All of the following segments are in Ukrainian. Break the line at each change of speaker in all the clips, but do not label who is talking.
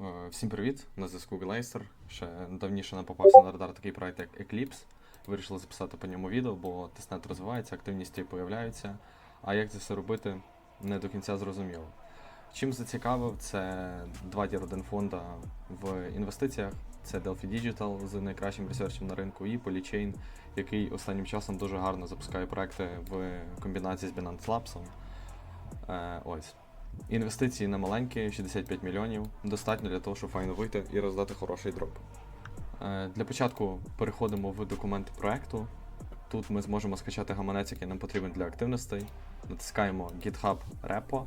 Е, Всім привіт! На зв'язку Глейстер. Ще давніше нам попався на радар такий проект, як Eclipse. Вирішили записати по ньому відео, бо тестнет розвивається, активності появляються. А як це все робити, не до кінця зрозуміло. Чим зацікавив, це два дір один фонда в інвестиціях. Це Delphi Digital з найкращим ресерчем на ринку і Polychain, який останнім часом дуже гарно запускає проекти в комбінації з Binance Labs. Е, ось. Інвестиції на маленькі, 65 мільйонів, достатньо для того, щоб файно вийти і роздати хороший дроп. Е, Для початку переходимо в документи проекту. Тут ми зможемо скачати гаманець, який нам потрібен для активностей. Натискаємо GitHub Repo.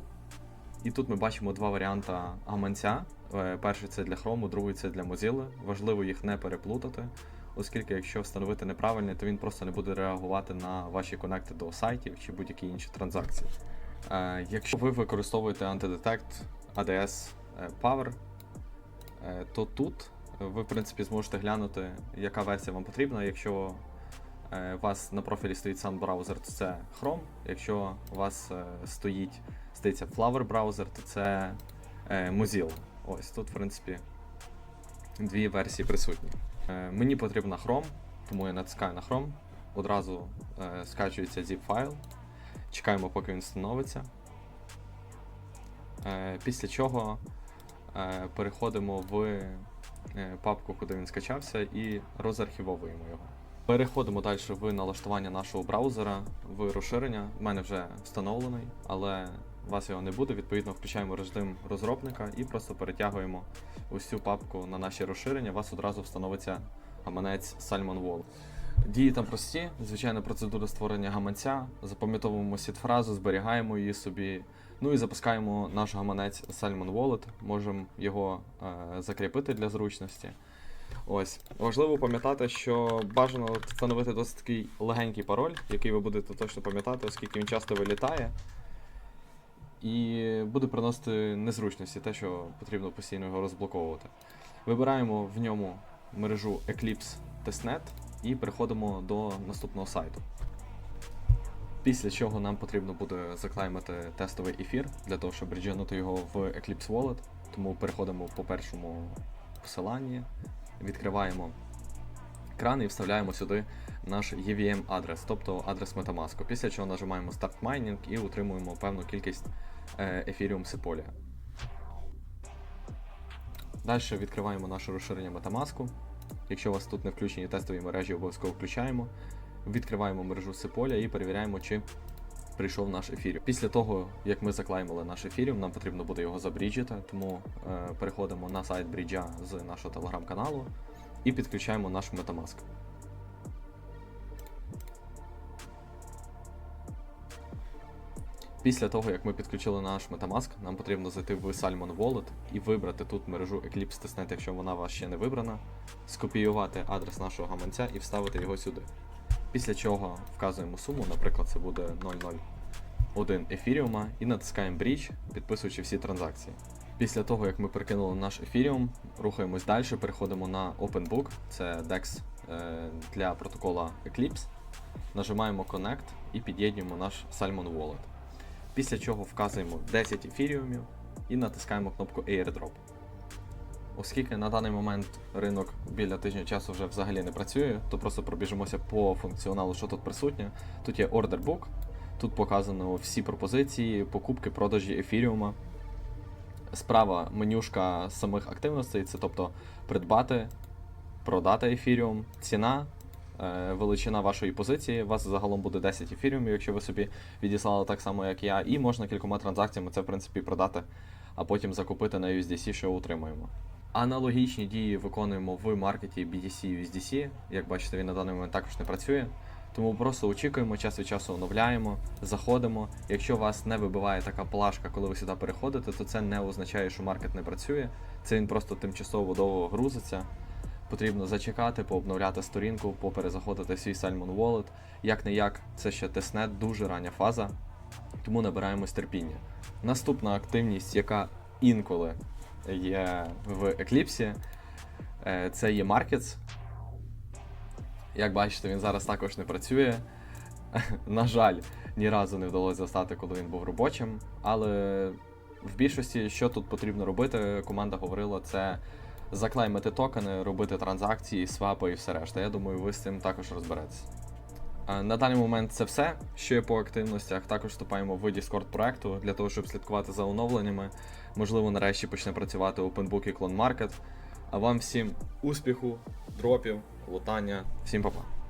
І тут ми бачимо два варіанти гаманця. Е, Перший це для Chrome, другий це для Mozilla. Важливо їх не переплутати, оскільки якщо встановити неправильний, то він просто не буде реагувати на ваші конекти до сайтів чи будь-які інші транзакції. Е, Якщо ви використовуєте Antidetect ADS е, Power, е, то тут ви, в принципі, зможете глянути, яка версія вам потрібна. Якщо е, у вас на профілі стоїть сам браузер, то це Chrome. Якщо у вас е, стоїть, здається, Flower браузер, то це е, Mozilla. Ось тут, в принципі, дві версії присутні. Е, Мені потрібна Chrome, тому я натискаю на Chrome. Одразу е, скачується zip файл. Чекаємо, поки він встановиться. Е, Після чого е, переходимо в е, папку, куди він скачався, і розархівовуємо його. Переходимо далі в налаштування нашого браузера, в розширення. У мене вже встановлений, але у вас його не буде. Відповідно, включаємо режим розробника і просто перетягуємо цю папку на наші розширення. У вас одразу встановиться гаманець Salmon Wall. Дії там прості, звичайна процедура створення гаманця. Запам'ятовуємо сіт-фразу, зберігаємо її собі. Ну і запускаємо наш гаманець Salmon Wallet. Можемо його е, закріпити для зручності. Ось. Важливо пам'ятати, що бажано встановити досить такий легенький пароль, який ви будете точно пам'ятати, оскільки він часто вилітає. І буде приносити незручності, те, що потрібно постійно його розблоковувати. Вибираємо в ньому мережу Eclipse Testnet і переходимо до наступного сайту. Після чого нам потрібно буде заклеймити тестовий ефір для того, щоб редженути його в Eclipse Wallet. Тому переходимо по першому посиланні, відкриваємо екран і вставляємо сюди наш EVM адрес, тобто адрес Metamask. Після чого нажимаємо Start Mining і утримуємо певну кількість Ethereum Sepolia. Далі відкриваємо наше розширення Metamask. Якщо у вас тут не включені тестові мережі, обов'язково включаємо. Відкриваємо мережу Сиполя і перевіряємо, чи прийшов наш ефір. Після того, як ми заклеймили наш ефіріум, нам потрібно буде його забріджити, тому е, переходимо на сайт бріджа з нашого телеграм-каналу і підключаємо наш Metamask. Після того, як ми підключили наш Metamask, нам потрібно зайти в Salmon Wallet і вибрати тут мережу Eclipse Testnet, якщо вона у вас ще не вибрана, скопіювати адрес нашого гаманця і вставити його сюди. Після чого вказуємо суму, наприклад, це буде 001 ефіріума, і натискаємо Bridge, підписуючи всі транзакції. Після того, як ми перекинули наш ефіріум, рухаємось далі, переходимо на OpenBook, це DEX е, для протокола Eclipse. Нажимаємо Connect і під'єднуємо наш Salmon Wallet. Після чого вказуємо 10 ефіріумів і натискаємо кнопку Airdrop. Оскільки на даний момент ринок біля тижня часу вже взагалі не працює, то просто пробіжимося по функціоналу, що тут присутнє. Тут є Order Book, тут показано всі пропозиції, покупки, продажі ефіріума. Справа менюшка самих активностей, це тобто придбати, продати ефіріум, ціна, величина вашої позиції. У вас загалом буде 10 ефіріумів, якщо ви собі відіслали так само, як я, і можна кількома транзакціями це в принципі продати, а потім закупити на USDC, що утримуємо. Аналогічні дії виконуємо в маркеті BTC USDC. Як бачите, він на даний момент також не працює. Тому просто очікуємо, час від часу оновляємо, заходимо. Якщо вас не вибиває така плашка, коли ви сюди переходите, то це не означає, що маркет не працює. Це він просто тимчасово довго грузиться. Потрібно зачекати, пообновляти сторінку, поперезаходити свій Salmon Wallet. Як не як, це ще тестнет, дуже рання фаза, тому набираємось терпіння. Наступна активність, яка інколи є в Eclipse, е, це є Markets. Як бачите, він зараз також не працює. На жаль, ні разу не вдалося застати, коли він був робочим, але В більшості, що тут потрібно робити, команда говорила, це заклеймити токени, робити транзакції, свапи і все решта. Я думаю, ви з цим також розберетесь. На даний момент це все, що є по активностях. Також вступаємо в Discord проекту для того, щоб слідкувати за оновленнями. Можливо, нарешті почне працювати OpenBook і Clone Market. А вам всім успіху, дропів, лутання. Всім па-па.